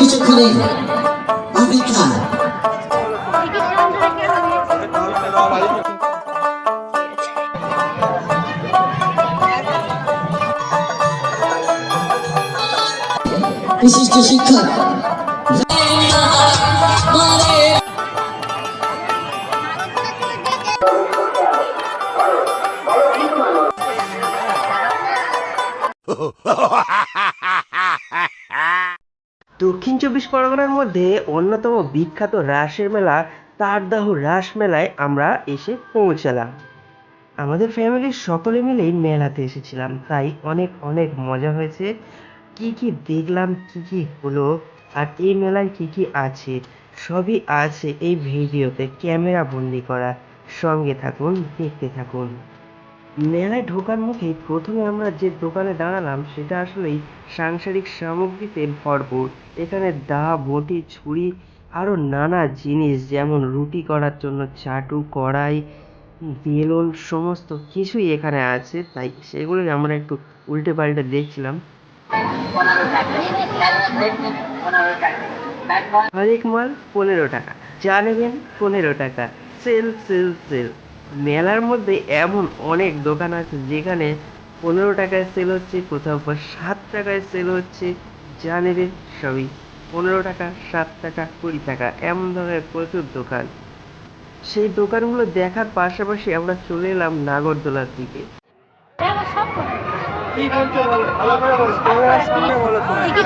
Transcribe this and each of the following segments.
কিছুক্ষণের অপেক্ষা বিশিষ্ট শিক্ষক। দক্ষিণ চব্বিশ পরগনার মধ্যে অন্যতম বিখ্যাত রাসের মেলা, তারদাহ রাস মেলায় আমরা এসে পৌঁছালাম। আমাদের ফ্যামিলির সকলে মিলেই মেলাতে এসেছিলাম, তাই অনেক অনেক মজা হয়েছে। কি কি দেখলাম, কি কি হলো, আর এই মেলায় কি কি আছে, সবই আছে এই ভিডিওতে। ক্যামেরা বন্দি করা, সঙ্গে থাকুন, দেখতে থাকুন। মেলায় ঢোকার মুখেই প্রথমে আমরা যে দোকানে দাঁড়ালাম, সেটা আসলেই সাংসারিক সামগ্রীতে ভরপুর। এখানে দা, বটি, ছুরি, আরও নানা জিনিস, যেমন রুটি করার জন্য চাটু, কড়াই, বেলুন, সমস্ত কিছুই এখানে আছে। তাই সেগুলোই আমরা একটু উল্টে পাল্টে দেখছিলাম। হরেক মাল পনেরো টাকা, যা পনেরো টাকা। Sale sale sale. মেলার মধ্যে এমন অনেক দোকান আছে যেখানে পনেরো টাকায় সেল হচ্ছে কোথাও বা সাত টাকায় সেল হচ্ছে। যা নেবেন সবই পনেরো টাকা সাত টাকা কুড়ি টাকা এমন ধরনের প্রচুর দোকান। সেই দোকানগুলো দেখার পাশাপাশি আমরা চলে এলাম নাগরদোলার দিকে। টিকিট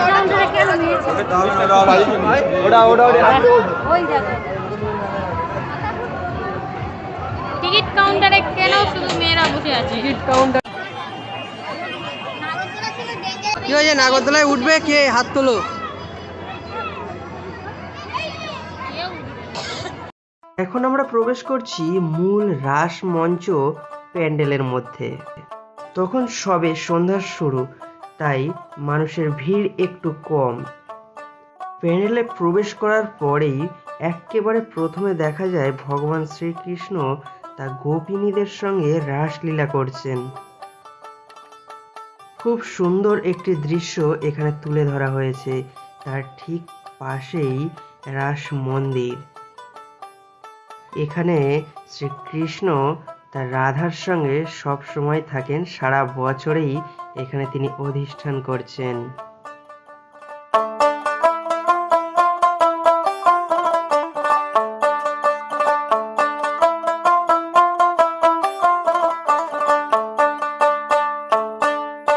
কাউন্টারে কাউন্টারে কেন শুধু মেয়েরা বসে আছে? কি হয়েছে? নাগরদোলায় উঠবে? কে? হাত তোলো। এখন আমরা প্রবেশ করছি মূল রাস মঞ্চ প্যান্ডেলের মধ্যে। তখন সবে সন্ধ্যার শুরু, তাই মানুষের ভিড় একটু কম। প্যান্ডেলে প্রবেশ করার পরেই একেবারে প্রথমে দেখা যায় ভগবান শ্রীকৃষ্ণ তা গোপিনীদের সঙ্গে রাসলীলা করছেন। খুব সুন্দর একটি দৃশ্য এখানে তুলে ধরা হয়েছে। তার ঠিক পাশেই রাস মন্দির। এখানে শ্রীকৃষ্ণ তার রাধার সঙ্গে সব সময় থাকেন। সারা বছরেই এখানে তিনি অধিষ্ঠান করছেন।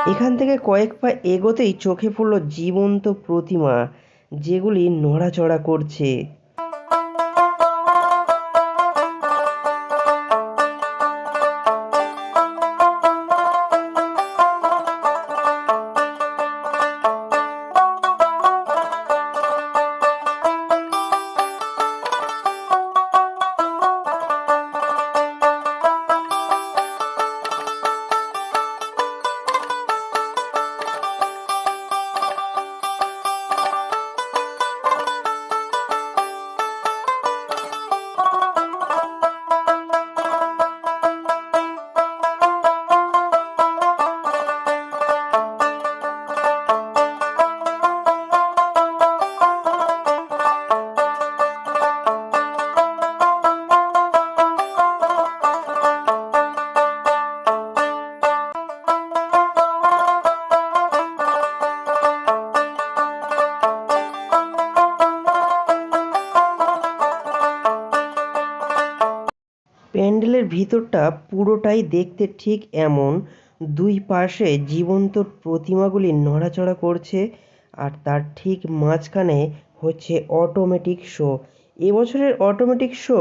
এখান থেকে কয়েক পা এগোতেই চোখে পড়ল জীবন্ত প্রতিমা যেগুলি নড়াচড়া করছে। ভিতরটা পুরোটাই দেখতে ঠিক এমন। দুই পাশে জীবন্ত প্রতিমাগুলি নড়াচড়া করছে আর তার ঠিক মাঝখানে হচ্ছে অটোমেটিক শো এবছরের অটোমেটিক শো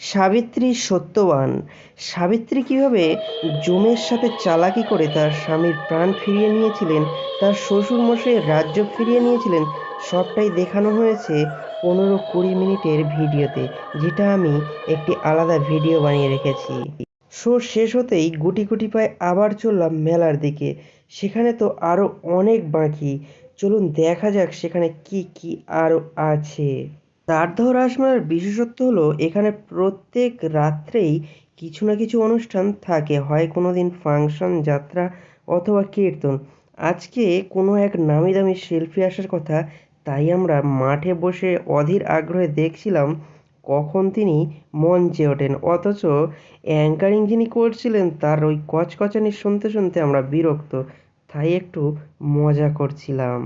সাবিত্রী সত্যবান। সাবিত্রী কীভাবে জমের সাথে চালাকি করে তার স্বামীর প্রাণ ফিরিয়ে নিয়েছিলেন, তার শ্বশুর মশাইয়ের রাজ্য ফিরিয়ে নিয়েছিলেন, সবটাই দেখানো হয়েছে পনেরো কুড়ি মিনিটের ভিডিওতে, যেটা আমি একটি আলাদা ভিডিও বানিয়ে রেখেছি। শো শেষ হতেই গুটি গুটি পায়ে আবার চললাম মেলার দিকে, সেখানে তো আরও অনেক বাকি। চলুন দেখা যাক সেখানে কি কি আরও আছে। তারদহ রাসমেলার বিশেষত্ব হলো, এখানে প্রত্যেক রাত্রেই কিছু না কিছু অনুষ্ঠান থাকে। হয় কোনো দিন ফাংশন, যাত্রা অথবা কীর্তন। আজকে কোনো এক নামি দামি শিল্পী আসার কথা, তাই আমরা মাঠে বসে অধীর আগ্রহে দেখছিলাম কখন তিনি মঞ্চে ওঠেন। অথচ অ্যাঙ্কারিং যিনি করছিলেন, তার ওই কচকচানি শুনতে শুনতে আমরা বিরক্ত। তাই একটু মজা করছিলাম।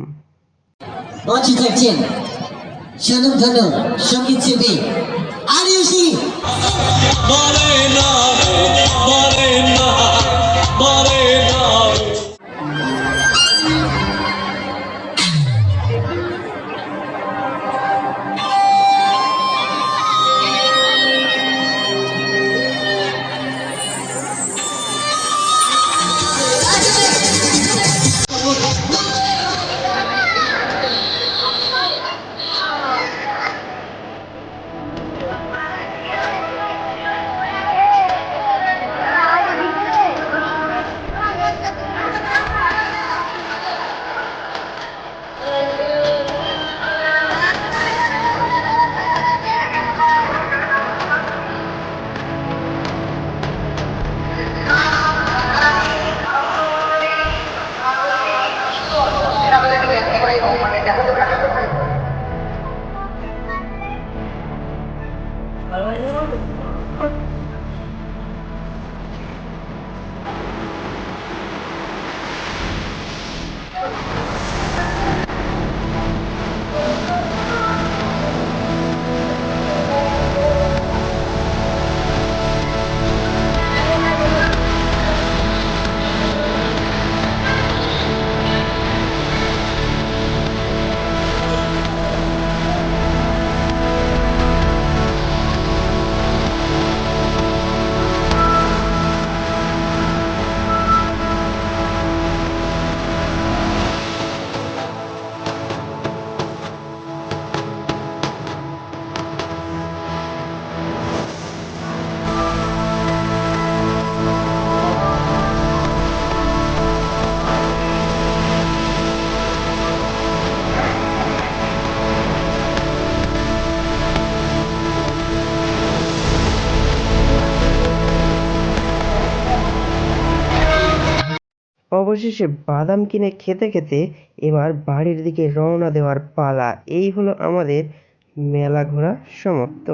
샤넘 더넘 쇼기집이 Oh, yeah. অবশেষে বাদাম কিনে খেতে খেতে এবার বাড়ির দিকে রওনা দেওয়ার পালা। এই হলো আমাদের মেলা ঘোরা সমাপ্ত।